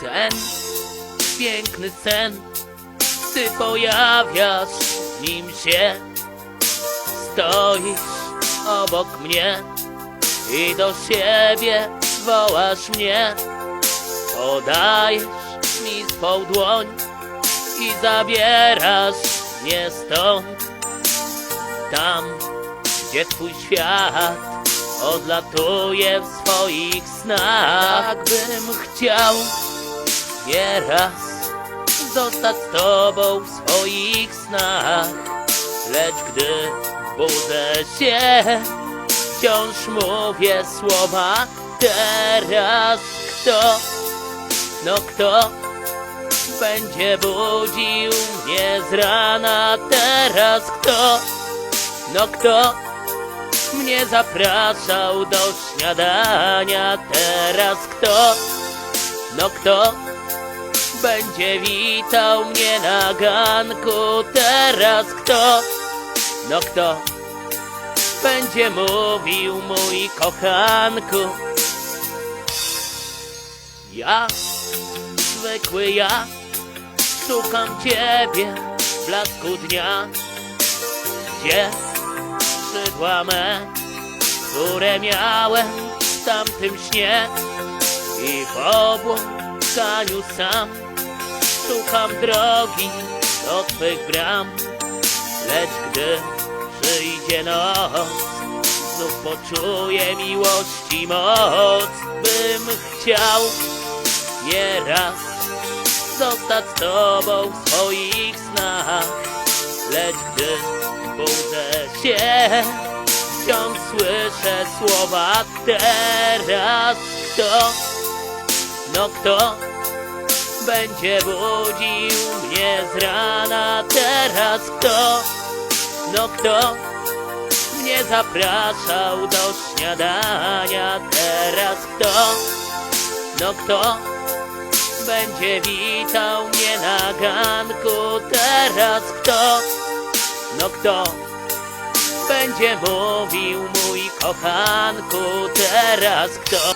Ten piękny sen, ty pojawiasz nim się. Stoisz obok mnie i do siebie wołasz mnie. Podajesz mi swą dłoń i zabierasz mnie stąd. Tam, gdzie twój świat odlatuje w swoich snach. Bym chciał nieraz zostać z tobą w swoich snach. Lecz gdy budzę się, wciąż mówię słowa teraz. Kto, no kto będzie budził mnie z rana teraz? Kto, no kto mnie zapraszał do śniadania teraz? Kto, no kto będzie witał mnie na ganku. Teraz? Kto, no kto? Będzie mówił mój kochanku? Ja, zwykły ja, szukam ciebie w blasku dnia, gdzie skrzydła me, które miałem w tamtym śnie? I w obłąkaniu sam szukam drogi do twych bram, lecz gdy przyjdzie noc, znów poczuję miłości moc, bym chciał nieraz zostać z tobą w swoich snach, lecz gdy budzę się, wciąż słyszę słowa teraz. Kto, no kto będzie budził mnie z rana teraz? Kto, no kto mnie zapraszał do śniadania teraz? Kto, no kto będzie witał mnie na ganku teraz? Kto, no kto będzie mówił mój kochanku teraz? Kto?